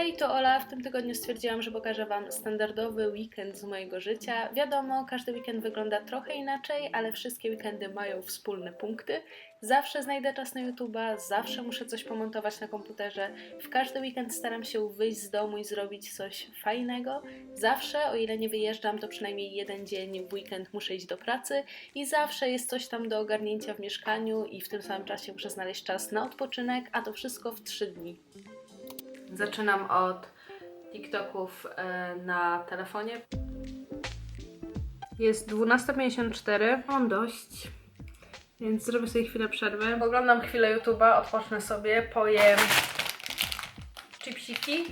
Hej, to Ola. W tym tygodniu stwierdziłam, że pokażę Wam standardowy weekend z mojego życia. Wiadomo, każdy weekend wygląda trochę inaczej, ale wszystkie weekendy mają wspólne punkty. Zawsze znajdę czas na YouTube'a, zawsze muszę coś pomontować na komputerze. W każdy weekend staram się wyjść z domu i zrobić coś fajnego. Zawsze, o ile nie wyjeżdżam, to przynajmniej jeden dzień w weekend muszę iść do pracy i zawsze jest coś tam do ogarnięcia w mieszkaniu i w tym samym czasie muszę znaleźć czas na odpoczynek, a to wszystko w 3 dni. Zaczynam od TikToków e, na telefonie. Jest 12.54, mam dość, więc zrobię sobie chwilę przerwy. Oglądam chwilę YouTube'a, odpocznę sobie, pojem chipsiki.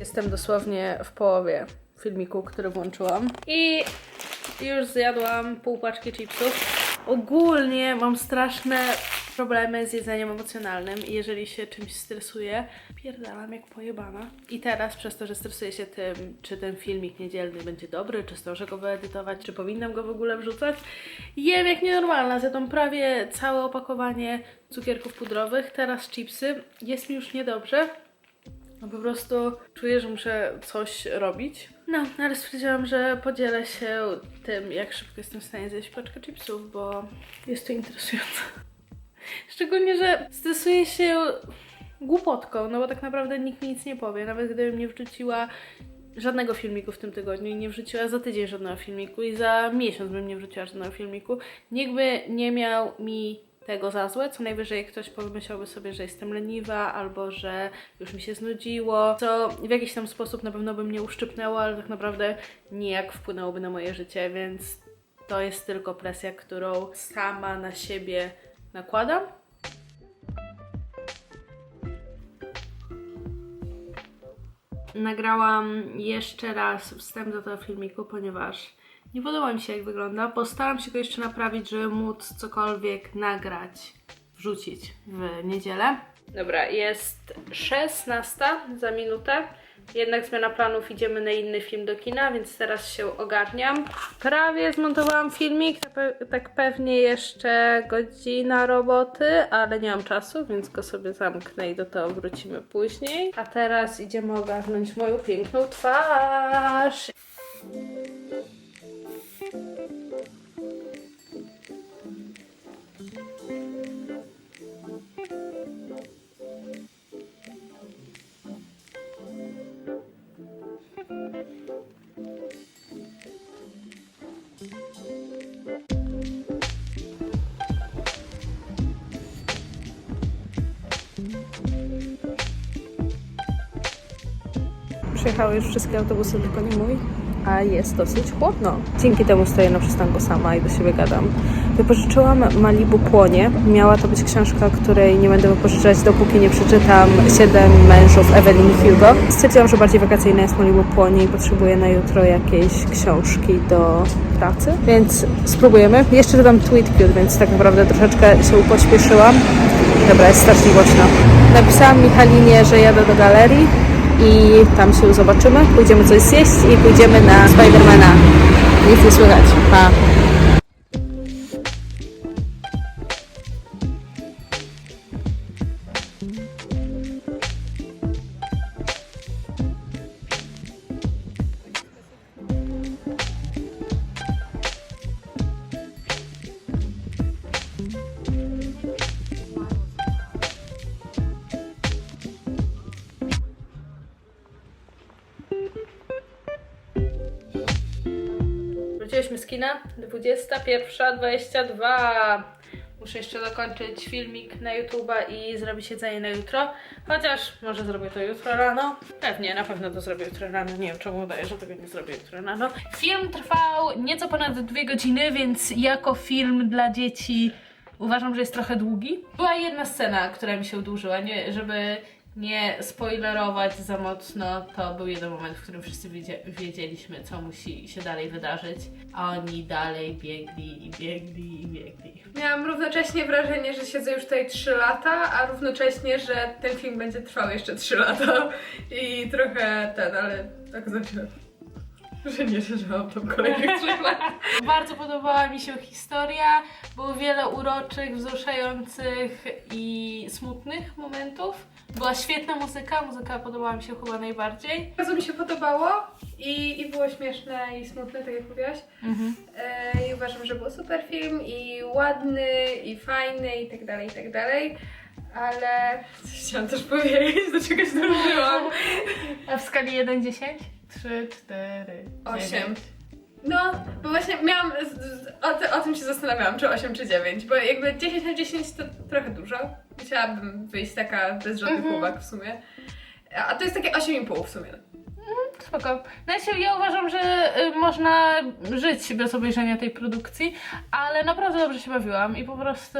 Jestem dosłownie w połowie filmiku, który włączyłam. I już zjadłam pół paczki chipsów. Ogólnie mam straszne problemy z jedzeniem emocjonalnym i jeżeli się czymś stresuję, pierdalam jak pojebana. I teraz przez to, że stresuję się tym, czy ten filmik niedzielny będzie dobry, czy zdążę go wyedytować, czy powinnam go w ogóle wrzucać, jem jak nienormalna. Zjadłam prawie całe opakowanie cukierków pudrowych, teraz chipsy. Jest mi już niedobrze, no po prostu czuję, że muszę coś robić. No, ale stwierdziłam, że podzielę się tym, jak szybko jestem w stanie zjeść paczkę chipsów, bo jest to interesujące. Szczególnie, że stresuję się głupotką, no bo tak naprawdę nikt mi nic nie powie. Nawet gdybym nie wrzuciła żadnego filmiku w tym tygodniu i nie wrzuciła za tydzień żadnego filmiku i za miesiąc bym nie wrzuciła żadnego filmiku, nikt by nie miał mi tego za złe, co najwyżej ktoś pomyślałby sobie, że jestem leniwa albo że już mi się znudziło, co w jakiś tam sposób na pewno by mnie uszczypnęło, ale tak naprawdę nijak wpłynęłoby na moje życie, więc to jest tylko presja, którą sama na siebie nakładam. Nagrałam jeszcze raz wstęp do tego filmiku, ponieważ nie podoba mi się jak wygląda. Postaram się go jeszcze naprawić, żeby móc cokolwiek nagrać, wrzucić w niedzielę. Dobra, jest 16 za minutę. Jednak zmiana planów, idziemy na inny film do kina, więc teraz się ogarniam. Prawie zmontowałam filmik, tak tak pewnie jeszcze godzina roboty, ale nie mam czasu, więc go sobie zamknę i do tego wrócimy później. A teraz idziemy ogarnąć moją piękną twarz. Przyjechały już wszystkie autobusy, tylko nie mój, a jest dosyć chłodno. Dzięki temu stoję na przystanku sama i do siebie gadam. Wypożyczyłam Malibu Płonie. Miała to być książka, której nie będę wypożyczać, dopóki nie przeczytam Siedem mężów Evelyn Hugo. Stwierdziłam, że bardziej wakacyjna jest Malibu Płonie i potrzebuję na jutro jakiejś książki do pracy, więc spróbujemy. Jeszcze dodam tweet cute, więc tak naprawdę troszeczkę się pośpieszyłam. Dobra, jest strasznie głośno. Napisałam Michalinie, że jadę do galerii i tam się zobaczymy. Pójdziemy coś zjeść i pójdziemy na Spidermana. Nic nie słychać. Pa. Wróciliśmy z kina. 21.22. Muszę jeszcze dokończyć filmik na YouTube'a i zrobić jedzenie na jutro. Chociaż może zrobię to jutro rano. Pewnie, na pewno to zrobię jutro rano. Nie wiem, czemu udaję, że tego nie zrobię jutro rano. Film trwał nieco ponad dwie godziny, więc jako film dla dzieci uważam, że jest trochę długi. Była jedna scena, która mi się dłużyła, nie, żeby nie spoilerować za mocno, to był jeden moment, w którym wszyscy wiedzie, wiedzieliśmy, co musi się dalej wydarzyć, a oni dalej biegli i biegli i biegli. Miałam równocześnie wrażenie, że siedzę już tutaj 3 lata, a równocześnie, że ten film będzie trwał jeszcze 3 lata. I trochę ten, ale tak znaczy. Że nie szerzyłam tam kolejnych trzech lat. Bardzo podobała mi się historia, było wiele uroczych, wzruszających i smutnych momentów. Była świetna muzyka, muzyka podobała mi się chyba najbardziej. Bardzo mi się podobało i, i było śmieszne i smutne, tak jak mówiłaś. E, I uważam, że był super film i ładny, i fajny, i tak dalej, i tak dalej. Ale coś chciałam też powiedzieć, do czegoś dążyłam. A w skali 1-10? 3, 4, Osiem. No, bo właśnie miałam, z, z, o, ty, o tym się zastanawiałam, czy 8 czy 9, bo jakby 10 na 10 to trochę dużo. Chciałabym wyjść taka bez żadnych Mhm. uwag w sumie. A to jest takie 8,5 w sumie. Spoko. Znaczy, ja uważam, że y, można żyć bez obejrzenia tej produkcji, ale naprawdę dobrze się bawiłam i po prostu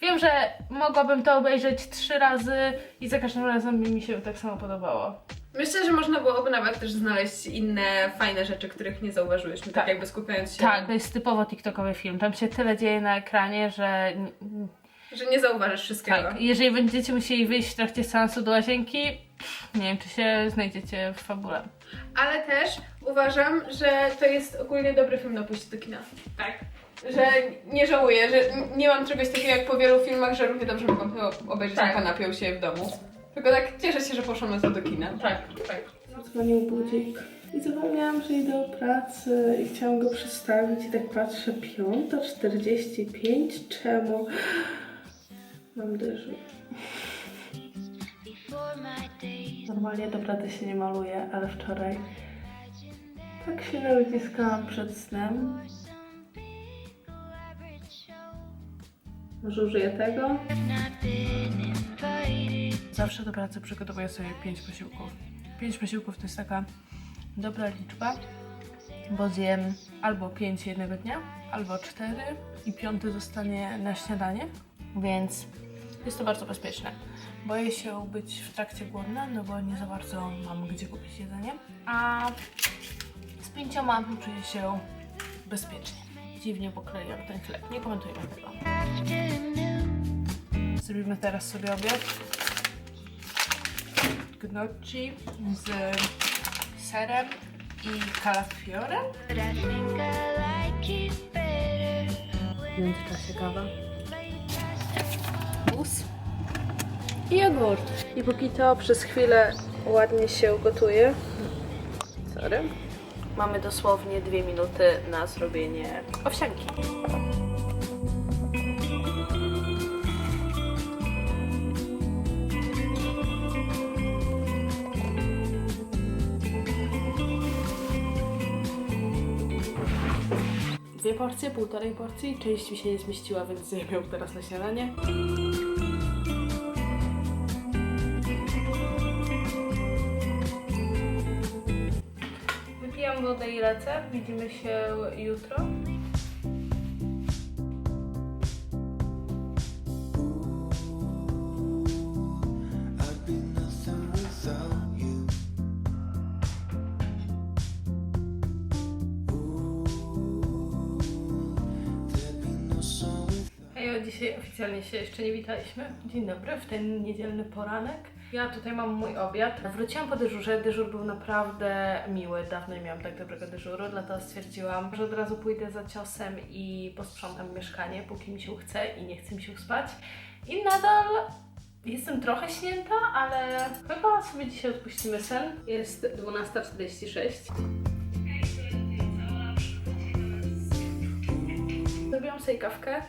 wiem, że mogłabym to obejrzeć trzy razy i za każdym razem mi się tak samo podobało. Myślę, że można byłoby nawet też znaleźć inne fajne rzeczy, których nie zauważyłyśmy, tak, Tak. jakby skupiając się, Tak, to jest typowo TikTokowy film. Tam się tyle dzieje na ekranie, że że nie zauważysz wszystkiego. tak, jeżeli będziecie musieli wyjść w trakcie seansu do łazienki, nie wiem, czy się znajdziecie w fabule. Ale też uważam, że to jest ogólnie dobry film na pójście do kina. Tak. Że nie żałuję, że nie mam czegoś takiego jak po wielu filmach, że równie dobrze mogłam to obejrzeć Tak. na kanapie u siebie w domu. Tylko tak cieszę się, że poszłam na to do kina. Tak, tak. Dzwonił budzik i zapomniałam, że idę o pracy i chciałam go przestawić i tak patrzę, 5.45, czemu? Mam dyżur. Normalnie do pracy się nie maluję, ale wczoraj tak się naciskałam przed snem. Może użyję tego? Zawsze do pracy przygotowuję sobie 5 posiłków. 5 posiłków to jest taka dobra liczba, bo zjem albo 5 jednego dnia, albo 4 i piąty zostanie na śniadanie, więc jest to bardzo bezpieczne. Boję się być w trakcie głodna, no bo nie za bardzo mam gdzie kupić jedzenie, a z pięcioma czuję się bezpiecznie. Dziwnie pokroiłam ten chleb. Nie komentujmy tego. Zrobimy teraz sobie obiad gnocchi z serem i kalafiorem. W międzyczasie kawa. Mus i jogurt. I póki to przez chwilę ładnie się gotuje. Sorry. Mamy dosłownie dwie minuty na zrobienie owsianki. Dwie porcje, półtorej porcji. Część mi się nie zmieściła, więc zjem ją teraz na śniadanie. Wypijam wodę i lecę. Widzimy się jutro. Oficjalnie się jeszcze nie witaliśmy. Dzień dobry, w ten niedzielny poranek. Ja tutaj mam mój obiad. Wróciłam po dyżurze, dyżur był naprawdę miły. Dawno nie miałam tak dobrego dyżuru, dlatego stwierdziłam, że od razu pójdę za ciosem i posprzątam mieszkanie, póki mi się chce i nie chce mi się spać. I nadal jestem trochę śnięta, ale chyba sobie dzisiaj odpuścimy sen. Jest 12.46. Zrobiłam sobie kawkę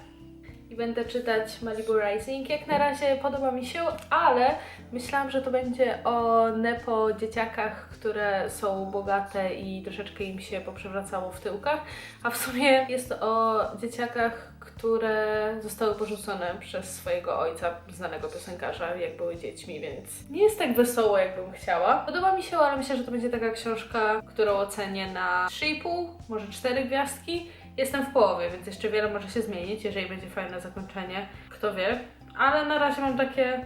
i będę czytać Malibu Rising. Jak na razie podoba mi się, ale myślałam, że to będzie o nepo dzieciakach, które są bogate i troszeczkę im się poprzewracało w tyłkach, a w sumie jest o dzieciakach, które zostały porzucone przez swojego ojca, znanego piosenkarza, jak były dziećmi, więc nie jest tak wesoło, jakbym chciała. Podoba mi się, ale myślę, że to będzie taka książka, którą ocenię na 3,5, może 4 gwiazdki. Jestem w połowie, więc jeszcze wiele może się zmienić, jeżeli będzie fajne zakończenie. Kto wie. Ale na razie mam takie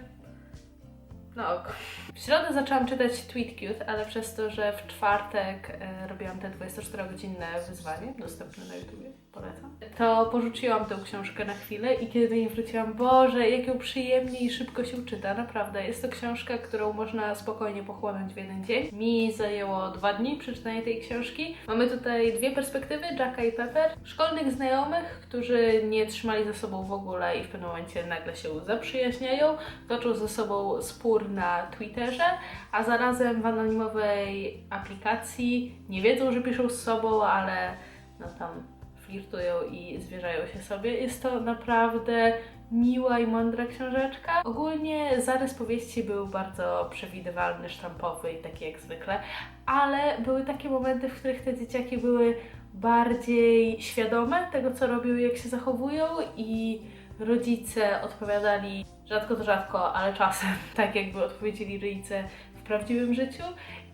No ok. W środę zaczęłam czytać Tweet Cute, ale przez to, że w czwartek e, robiłam te 24-godzinne wyzwanie, dostępne na YouTubie, polecam, to porzuciłam tę książkę na chwilę i kiedy do niej wróciłam, Boże, jak ją przyjemnie i szybko się czyta, naprawdę. Jest to książka, którą można spokojnie pochłonąć w jeden dzień. Mi zajęło dwa dni przeczytanie tej książki. Mamy tutaj dwie perspektywy, Jacka i Pepper, szkolnych znajomych, którzy nie trzymali ze sobą w ogóle i w pewnym momencie nagle się zaprzyjaźniają, toczą ze sobą spór na Twitterze, a zarazem w anonimowej aplikacji nie wiedzą, że piszą z sobą, ale no tam flirtują i zwierzają się sobie. Jest to naprawdę miła i mądra książeczka. Ogólnie zarys powieści był bardzo przewidywalny, sztampowy i taki jak zwykle, ale były takie momenty, w których te dzieciaki były bardziej świadome tego, co robią i jak się zachowują i rodzice odpowiadali rzadko to rzadko, ale czasem tak jakby odpowiedzieli rodzice w prawdziwym życiu.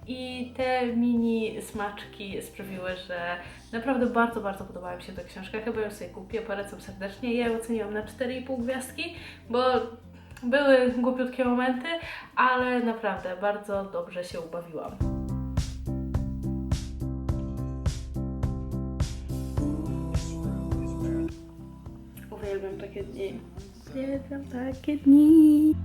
I te mini smaczki sprawiły, że naprawdę bardzo, bardzo podobała mi się ta książka. Chyba ją sobie kupię, polecam serdecznie. Ja ją oceniłam na 4,5 gwiazdki, bo były głupiutkie momenty, ale naprawdę bardzo dobrze się ubawiłam. Uwielbiam takie dni. Uwielbiam takie dni.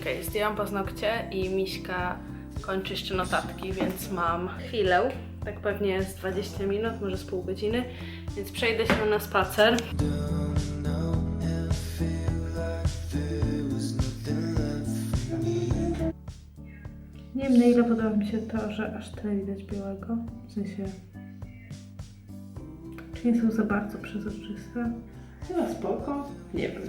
Okej, zdjęłam paznokcie i Miśka kończy jeszcze notatki, więc mam chwilę, tak pewnie z 20 minut, może z pół godziny, więc przejdę się na spacer. Nie wiem na ile podoba mi się to, że aż tyle widać białego, w sensie... Nie są za bardzo przezroczyste? Chyba spoko. Nie wiem.